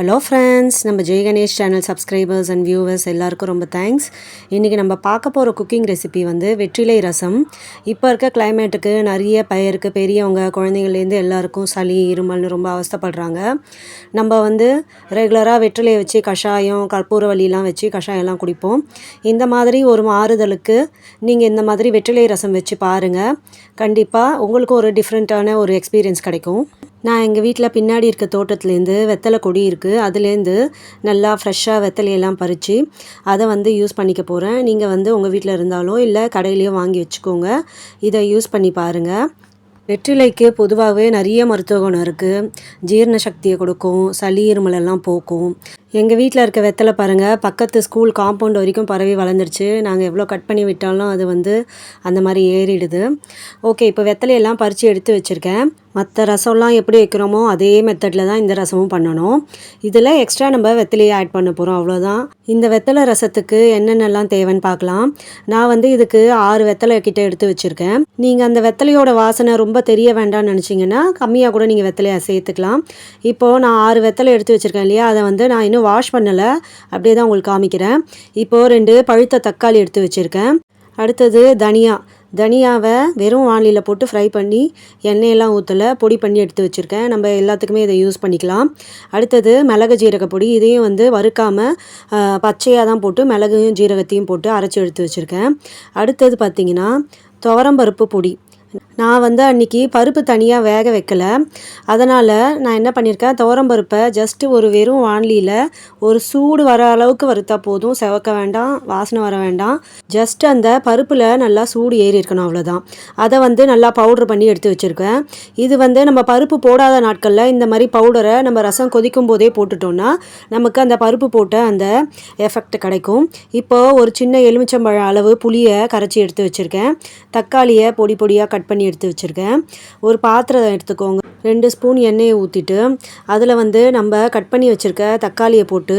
Hello friends நம்ம Jai Ganesh channel subscribers and viewers எல்லாருக்கும் ரொம்ப தேங்க்ஸ் இன்றைக்கி நம்ம பார்க்க போகிற குக்கிங் ரெசிபி வந்து வெற்றிலை ரசம். இப்போ இருக்க கிளைமேட்டுக்கு நிறைய பயிருக்கு பெரியவங்க குழந்தைங்கள்லேருந்து எல்லாருக்கும் சளி இருமல்னு ரொம்ப அவஸ்தைப்படுறாங்க. நம்ம வந்து ரெகுலராக வெற்றிலையை வச்சு கஷாயம் கற்பூரவல்லிலாம் வச்சு கஷாயம்லாம் குடிப்போம். இந்த மாதிரி ஒரு மாறுதலுக்கு நீங்கள் இந்த மாதிரி வெற்றிலை ரசம் வச்சு பாருங்கள் கண்டிப்பாக உங்களுக்கு ஒரு டிஃப்ரெண்ட்டான ஒரு எக்ஸ்பீரியன்ஸ் கிடைக்கும். நான் எங்கள் வீட்டில் பின்னாடி இருக்க தோட்டத்துலேருந்து வெத்தலை கொடி இருக்குது அதுலேருந்து நல்லா ஃப்ரெஷ்ஷாக வெத்தலையெல்லாம் பறித்து அதை வந்து யூஸ் பண்ணிக்க போகிறேன் நீங்கள் வந்து உங்கள் வீட்டில் இருந்தாலோ இல்லை கடையிலையோ வாங்கி வச்சுக்கோங்க. இதை யூஸ் பண்ணி பாருங்கள் வெற்றிலைக்கு பொதுவாகவே நிறைய மருத்துவ குணம் இருக்குது ஜீரண சக்தியை கொடுக்கும் சளி இருமலெல்லாம் போக்கும். எங்கள் வீட்டில் இருக்க வெத்தலை பாருங்கள் பக்கத்து ஸ்கூல் காம்பவுண்ட் வரைக்கும் பரவி வளர்ந்துருச்சு. நாங்கள் எவ்வளோ கட் பண்ணி விட்டாலும் அது வந்து அந்த மாதிரி ஏறிடுது. ஓகே இப்போ வெத்தலையெல்லாம் பறித்து எடுத்து வச்சுருக்கேன். மற்ற ரசம்லாம் எப்படி வைக்கிறோமோ அதே மெத்தடில் தான் இந்த ரசமும் பண்ணணும். இதில் எக்ஸ்ட்ரா நம்ம வெத்தலையை ஆட் பண்ண போகிறோம் அவ்வளோதான் இந்த வெத்தலை ரசத்துக்கு என்னென்னலாம் தேவைன்னு பார்க்கலாம். நான் வந்து இதுக்கு ஆறு வெத்தலை கிட்ட எடுத்து வச்சுருக்கேன். நீங்கள் அந்த வெத்தலையோட வாசனை ரொம்ப தெரிய வேண்டாம்னு நினச்சிங்கன்னா கம்மியாக கூட நீங்கள் வெத்தலையை சேர்த்துக்கலாம். இப்போது நான் ஆறு வெத்தலை எடுத்து வச்சுருக்கேன் இல்லையா அதை வந்து நான் இன்னும் வாஷ் பண்ணலை. அப்படியே தான் உங்களுக்கு காமிக்கிறேன். இப்போது ரெண்டு பழுத்த தக்காளி எடுத்து வச்சுருக்கேன். அடுத்தது தனியா தனியாவை வெறும் வானிலையில் போட்டு ஃப்ரை பண்ணி எண்ணெயெல்லாம் ஊற்றலை பொடி பண்ணி எடுத்து வச்சுருக்கேன். நம்ம எல்லாத்துக்குமே இதை யூஸ் பண்ணிக்கலாம். அடுத்தது மிளகு ஜீரக பொடி. இதையும் வந்து வறுக்காமல் பச்சையாக தான் போட்டு மிளகையும் ஜீரகத்தையும் போட்டு அரைச்சி எடுத்து வச்சுருக்கேன். அடுத்தது பார்த்திங்கன்னா துவரம்பருப்பு பொடி. நான் வந்து அன்றைக்கி பருப்பு தனியாக வேக வைக்கல. அதனால் நான் என்ன பண்ணியிருக்கேன் துவரம்பருப்பை ஜஸ்ட்டு ஒரு வெறும் வான்லியில் ஒரு சூடு வர அளவுக்கு வறுத்தா போதும். செவக்க வேண்டாம் வாசனை வர வேண்டாம். ஜஸ்ட் அந்த பருப்பில் நல்லா சூடு ஏறி இருக்கணும் அவ்வளோதான் அதை வந்து நல்லா பவுட்ரு பண்ணி எடுத்து வச்சுருக்கேன். இது வந்து நம்ம பருப்பு போடாத நாட்களில் இந்த மாதிரி பவுடரை நம்ம ரசம் கொதிக்கும் போதே போட்டுட்டோம்னா நமக்கு அந்த பருப்பு போட்ட அந்த எஃபெக்ட் கிடைக்கும். இப்போது ஒரு சின்ன எலுமிச்சம்பழம் அளவு புளியை கரைச்சி எடுத்து வச்சுருக்கேன். தக்காளியை பொடி பொடியாக கட் பண்ணி எடுத்து வச்சுருக்கேன். ஒரு பாத்திரம் எடுத்துக்கோங்க. ரெண்டு ஸ்பூன் எண்ணெயை ஊற்றிட்டு அதில் வந்து நம்ம கட் பண்ணி வச்சுருக்க தக்காளியை போட்டு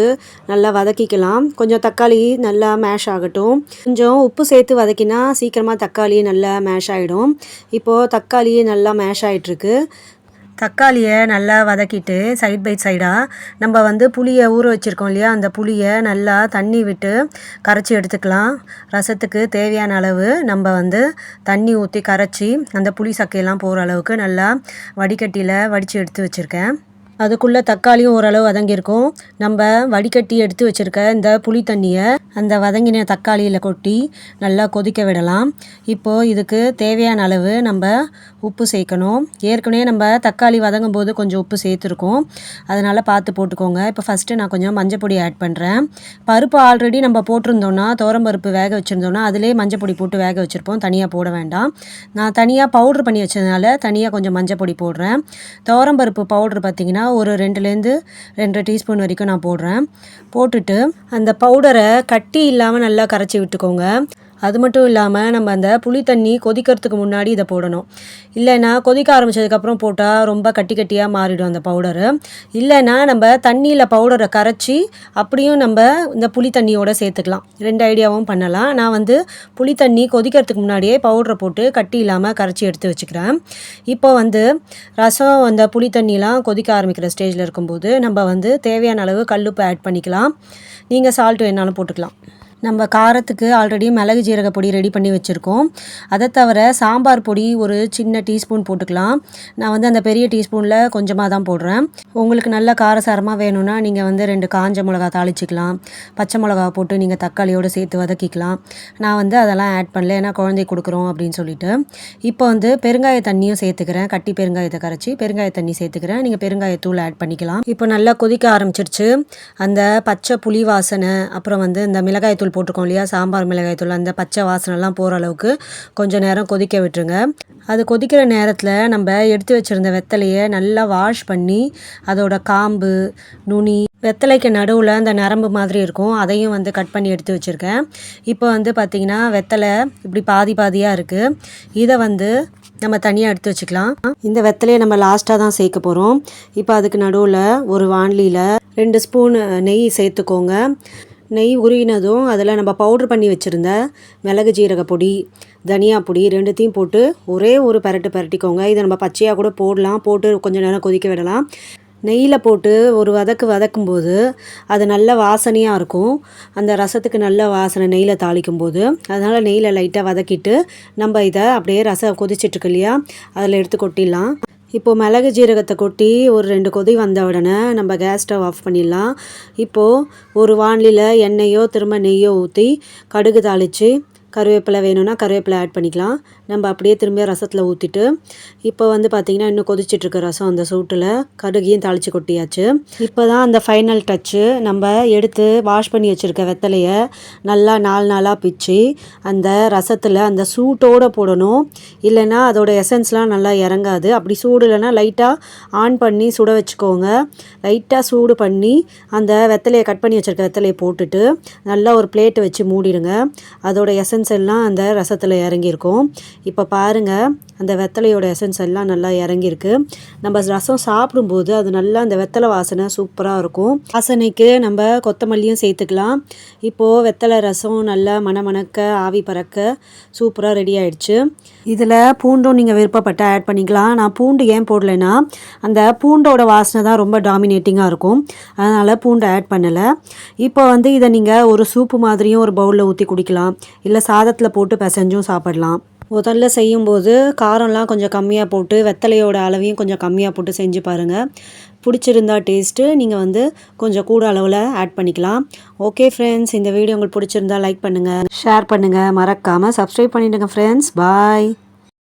நல்லா வதக்கிக்கலாம். கொஞ்சம் தக்காளி நல்லா மேஷ் ஆகட்டும். கொஞ்சம் உப்பு சேர்த்து வதக்கினா சீக்கிரமாக தக்காளி நல்லா மேஷ் ஆகிடும் இப்போது தக்காளி நல்லா மேஷ் ஆகிட்டுருக்கு தக்காளியை நல்லா வதக்கிட்டு சைட் பை சைடாக நம்ம வந்து புளியை ஊற வச்சுருக்கோம் இல்லையா? அந்த புளியை நல்லா தண்ணி விட்டு கரைச்சி எடுத்துக்கலாம். ரசத்துக்கு தேவையான அளவு நம்ம வந்து தண்ணி ஊற்றி கரைச்சி அந்த புளி சக்கையெல்லாம் போகிற அளவுக்கு நல்லா வடிகட்டியில் வடித்து எடுத்து வச்சுருக்கேன். அதுக்குள்ளே தக்காளியும் ஓரளவு வதங்கியிருக்கும். நம்ம வடிகட்டி எடுத்து வச்சுருக்க இந்த புளி தண்ணியை அந்த வதங்கின தக்காளியில் கொட்டி நல்லா கொதிக்க விடலாம். இப்போது இதுக்கு தேவையான அளவு நம்ம உப்பு சேர்க்கணும். ஏற்கனவே நம்ம தக்காளி வதங்கும் போது கொஞ்சம் உப்பு சேர்த்துருக்கோம். அதனால் பார்த்து போட்டுக்கோங்க. இப்போ ஃபஸ்ட்டு நான் கொஞ்சம் மஞ்சப்பொடி ஆட் பண்ணுறேன் பருப்பு ஆல்ரெடி நம்ம போட்டிருந்தோன்னா பருப்பு வேக வச்சுருந்தோன்னா அதிலே மஞ்சள் பொடி போட்டு வேக வச்சுருப்போம். தனியாக போட வேண்டாம். நான் தனியாக பவுட்ரு பண்ணி வச்சதுனால தனியாக கொஞ்சம் மஞ்சப்பொடி போடுறேன். பருப்பு பவுட்ரு பார்த்திங்கன்னா ஒரு ரெண்டுலேருந்து ரெண்டரை டீஸ்பூன் வரைக்கும் நான் போடுறேன். போட்டுட்டு அந்த பவுடரை கட்டி இல்லாமல் நல்லா கரைச்சி விட்டுக்கோங்க. அது மட்டும் இல்லாமல் நம்ம அந்த புளி தண்ணி கொதிக்கிறதுக்கு முன்னாடி இதை போடணும். இல்லைன்னா கொதிக்க ஆரம்பித்ததுக்கப்புறம் போட்டால் ரொம்ப கட்டி கட்டியாக மாறிடும் அந்த பவுடரு இல்லைன்னா நம்ம தண்ணியில் பவுடரை கரைச்சி அப்படியும் நம்ம இந்த புளி தண்ணியோடு சேர்த்துக்கலாம். ரெண்டு ஐடியாவும் பண்ணலாம். நான் வந்து புளி தண்ணி கொதிக்கிறதுக்கு முன்னாடியே பவுடரை போட்டு கட்டி இல்லாமல் கரைச்சி எடுத்து வச்சுக்கிறேன். இப்போ வந்து ரசம் அந்த புளி தண்ணிலாம் கொதிக்க ஆரம்பிக்கிற ஸ்டேஜில் இருக்கும்போது நம்ம வந்து தேவையான அளவு கல்லுப்பு ஆட் பண்ணிக்கலாம். நீங்கள் சால்ட் வேணாலும் போட்டுக்கலாம். நம்ம காரத்துக்கு ஆல்ரெடி மிளகு ஜீரக பொடி ரெடி பண்ணி வச்சுருக்கோம். அதை தவிர சாம்பார் பொடி ஒரு சின்ன டீஸ்பூன் போட்டுக்கலாம். நான் வந்து அந்த பெரிய டீஸ்பூனில் கொஞ்சமாக தான் போடுறேன். உங்களுக்கு நல்ல காரசாரமாக வேணும்னா நீங்கள் வந்து ரெண்டு காஞ்ச மிளகா தாளிச்சிக்கலாம். பச்சை மிளகா போட்டு நீங்கள் தக்காளியோடு சேர்த்து வதக்கிக்கலாம். நான் வந்து அதெல்லாம் ஆட் பண்ணல ஏன்னா குழந்தை கொடுக்குறோம் அப்படின்னு சொல்லிட்டு. இப்போ வந்து பெருங்காய தண்ணியும் சேர்த்துக்கிறேன். கட்டி பெருங்காயத்தை கரைச்சி பெருங்காய தண்ணி சேர்த்துக்கிறேன். நீங்கள் பெருங்காயத்தூள் ஆட் பண்ணிக்கலாம். இப்போ நல்லா கொதிக்க ஆரம்பிச்சிருச்சு. அந்த பச்சை புளி வாசனை அப்புறம் வந்து இந்த மிளகாய் தூள் தூள் போட்டிருக்கோம் இல்லையா? சாம்பார் மிளகாய் தூள் அந்த பச்சை வாசனைலாம் போகிற அளவுக்கு கொஞ்சம் நேரம் கொதிக்க விட்டுருங்க. அது கொதிக்கிற நேரத்தில் நம்ம எடுத்து வச்சுருந்த வெத்தலையை நல்லா வாஷ் பண்ணி அதோட காம்பு நுனி வெத்தலைக்கு நடுவில் அந்த நரம்பு மாதிரி இருக்கும். அதையும் வந்து கட் பண்ணி எடுத்து வச்சுருக்கேன். இப்போ வந்து பார்த்திங்கன்னா வெத்தலை இப்படி பாதி பாதியாக இருக்குது இதை வந்து நம்ம தனியாக எடுத்து வச்சுக்கலாம். இந்த வெத்தலையை நம்ம லாஸ்ட்டாக தான் சேர்க்க போகிறோம் இப்போ அதுக்கு நடுவில் ஒரு வான்லியில் ரெண்டு ஸ்பூன் நெய் சேர்த்துக்கோங்க. நெய் உருகினதும் அதில் நம்ம பவுட்ரு பண்ணி வச்சுருந்த மிளகு ஜீரக பொடி தனியா பொடி ரெண்டுத்தையும் போட்டு ஒரே ஒரு பரட்டு பரட்டிக்கோங்க. இதை நம்ம பச்சையாக கூட போடலாம். போட்டு கொஞ்சம் நேரம் கொதிக்க விடலாம். நெய்யில் போட்டு ஒரு வதக்கு வதக்கும்போது அது நல்ல வாசனையாக இருக்கும். அந்த ரசத்துக்கு நல்ல வாசனை நெய்யில் தாளிக்கும் போது அதனால் நெய்யில் லைட்டாக வதக்கிட்டு நம்ம இதை அப்படியே ரசம் கொதிச்சிட்ருக்கு இல்லையா? அதில் எடுத்து கொட்டிடலாம். இப்போது மிளகு ஜீரகத்தை கொட்டி ஒரு ரெண்டு கொதி வந்த உடனே நம்ம கேஸ் ஸ்டவ் ஆஃப் பண்ணிடலாம். இப்போது ஒரு வானிலியில் எண்ணெயோ திரும்ப நெய்யோ ஊற்றி கடுகு தாளித்து கருவேப்பிலை வேணும்னா கருவேப்பிலை ஆட் பண்ணிக்கலாம். நம்ம அப்படியே திரும்ப ரசத்தில் ஊற்றிட்டு இப்போ வந்து பார்த்திங்கன்னா இன்னும் கொதிச்சிட்ருக்க ரசம் அந்த சூட்டில் கடுகையும் தாளித்து கொட்டியாச்சு. இப்போ தான் அந்த ஃபைனல் டச்சு நம்ம எடுத்து வாஷ் பண்ணி வச்சுருக்க வெத்தலையை நல்லா நாலு நாளாக பிச்சு அந்த ரசத்தில் அந்த சூட்டோடு போடணும். இல்லைன்னா அதோடய எசன்ஸ்லாம் நல்லா இறங்காது. அப்படி சூடு இல்லைன்னா லைட்டாக ஆன் பண்ணி சுட வச்சுக்கோங்க. லைட்டாக சூடு பண்ணி அந்த வெத்தலையை கட் பண்ணி வச்சுருக்க வெத்தலையை போட்டுட்டு நல்லா ஒரு பிளேட்டு வச்சு மூடிடுங்க. அதோடய எசன்ஸ் எசன்ஸ் எல்லாம் அந்த ரசத்தில் இறங்கியிருக்கும். இப்போ பாருங்கள் அந்த வெத்தலையோட எசன்ஸ் எல்லாம் நல்லா இறங்கியிருக்கு. நம்ம ரசம் சாப்பிடும்போது அது நல்லா அந்த வெத்தலை வாசனை சூப்பராக இருக்கும். வாசனைக்கு நம்ம கொத்தமல்லியும் சேர்த்துக்கலாம். இப்போது வெத்தலை ரசம் நல்லா மணமணக்க ஆவி பறக்க சூப்பராக ரெடி ஆயிடுச்சு. இதில் பூண்டும் நீங்கள் விருப்பப்பட்ட ஆட் பண்ணிக்கலாம். நான் பூண்டு ஏன் போடலைன்னா அந்த பூண்டோட வாசனை தான் ரொம்ப டாமினேட்டிங்காக இருக்கும். அதனால் பூண்டை ஆட் பண்ணலை. இப்போ வந்து இதை நீங்கள் ஒரு சூப்பு மாதிரியும் ஒரு பவுலில் ஊற்றி குடிக்கலாம். இல்லை சாதத்தில் போட்டு பிசைஞ்சும் சாப்பிடலாம். முதல்ல செய்யும்போது காரம்லாம் கொஞ்சம் கம்மியாக போட்டு வெத்தலையோட அளவையும் கொஞ்சம் கம்மியாக போட்டு செஞ்சு பாருங்கள் பிடிச்சிருந்தா டேஸ்ட்டு நீங்கள் வந்து கொஞ்சம் கூட அளவில் ஆட் பண்ணிக்கலாம். ஓகே ஃப்ரெண்ட்ஸ் இந்த வீடியோ உங்களுக்கு பிடிச்சிருந்தா லைக் பண்ணுங்கள் ஷேர் பண்ணுங்கள் மறக்காமல் சப்ஸ்கிரைப் பண்ணிவிடுங்க ஃப்ரெண்ட்ஸ் பாய்